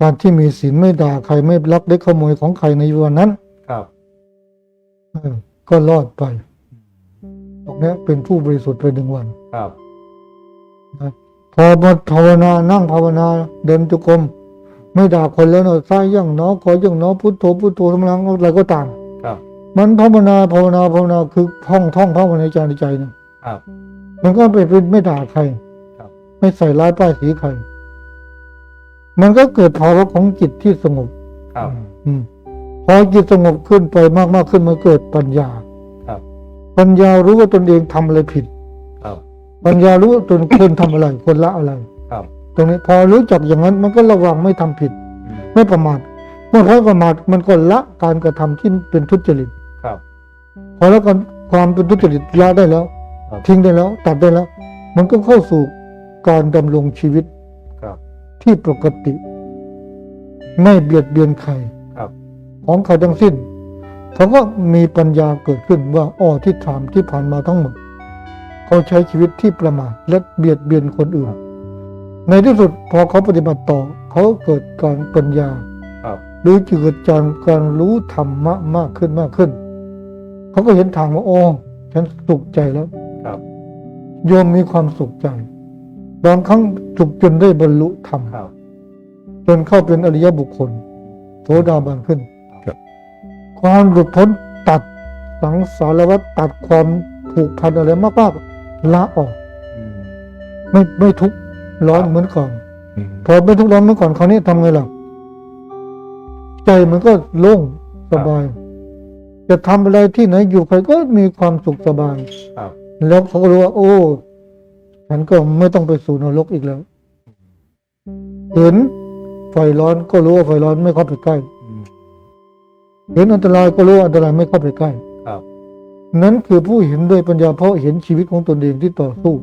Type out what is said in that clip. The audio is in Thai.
การที่มีศีลไม่ด่าใครไม่ลักเล็กขโมยของใครในวันนั้น ครับเออก็รอดไปตรงเนี้ยเป็นผู้บริสุทธิ์ไปหนึ่งวัน ครับพอมาภาวนานั่งภาวนาเดินจุกรมไม่ด่าคนแล้วเนาะซ้ายย่างเนาะขอย่างเนาะพุทโธพุทโธทำลังอะไรก็ตามครับ มันภาวนาภาวนาภาวนาคือท่องท่องภาวนาในใจในใจเนี่ยครับ มันก็ไปเป็นไม่ด่าใคร ครับ ไม่ใส่ร้ายป้ายสีใคร มันก็เกิดภาวะของจิตที่สงบครับ อืมพอจิตสงบขึ้นไปมากมากๆขึ้นมันเกิดปัญญาครับ ปัญญารู้ว่าตนเองทำอะไรผิด ครับ ปัญญารู้ว่าตนควรทำอะไรควรละอะไร ครับ ตรงนี้พอรู้จักอย่างนั้นมันก็ระวังไม่ทำผิดอืมไม่ประมาทเมื่อไม่ประมาทมันก็ละการกระทำที่เป็นทุจริตครับ พอแล้วกันความเป็นทุจริตละได้แล้วครับทิ้งได้แล้ว ตัดได้แล้ว มันก็เข้าสู่การดำรงชีวิตครับ ที่ปกติ ไม่เบียดเบียนใครครับ ของใครทั้งสิ้นเขาก็มีปัญญาเกิดขึ้นว่าอ้อที่ถามที่ผ่านมาทั้งหมด เขาใช้ชีวิตที่ประมาทและเบียดเบียนคนอื่น ในที่สุดพอเขาปฏิบัติต่อ เขาเกิดการปัญญาครับหรือเกิดการการรู้ธรรมะมากขึ้นมากขึ้น เขาก็เห็นทางว่าโอ้ฉันสุขใจแล้วครับโยมมีความสุขใจ บางครั้งสุขจนได้บรรลุธรรมครับจนเข้าเป็นอริยบุคคล โสดาบันขึ้นครับความหลุดพ้นตัดสังสารวัฏตัดความผูกพันอะไรมากๆละออกอืมไม่ไม่ทุกข์ร้อนครับเหมือนก่อนอืมพอไม่ทุกข์ร้อนเหมือนก่อนคราวนี้ทำไงล่ะใจมันก็โล่งสบาย จะทำอะไรที่ไหนอยู่ใครก็มีความสุขสบายครับแล้วเขาก็รู้ว่าโอ้ ฉันก็ไม่ต้องไปสู่นรกอีกแล้ว เห็นไฟร้อนก็รู้ว่าไฟร้อนไม่เข้าไปใกล้เห็นอันตรายก็รู้อันตรายไม่เข้าไปใกล้นั้นคือผู้เห็นด้วยปัญญาเพราะเห็นชีวิตของตนเองที่ต่อสู้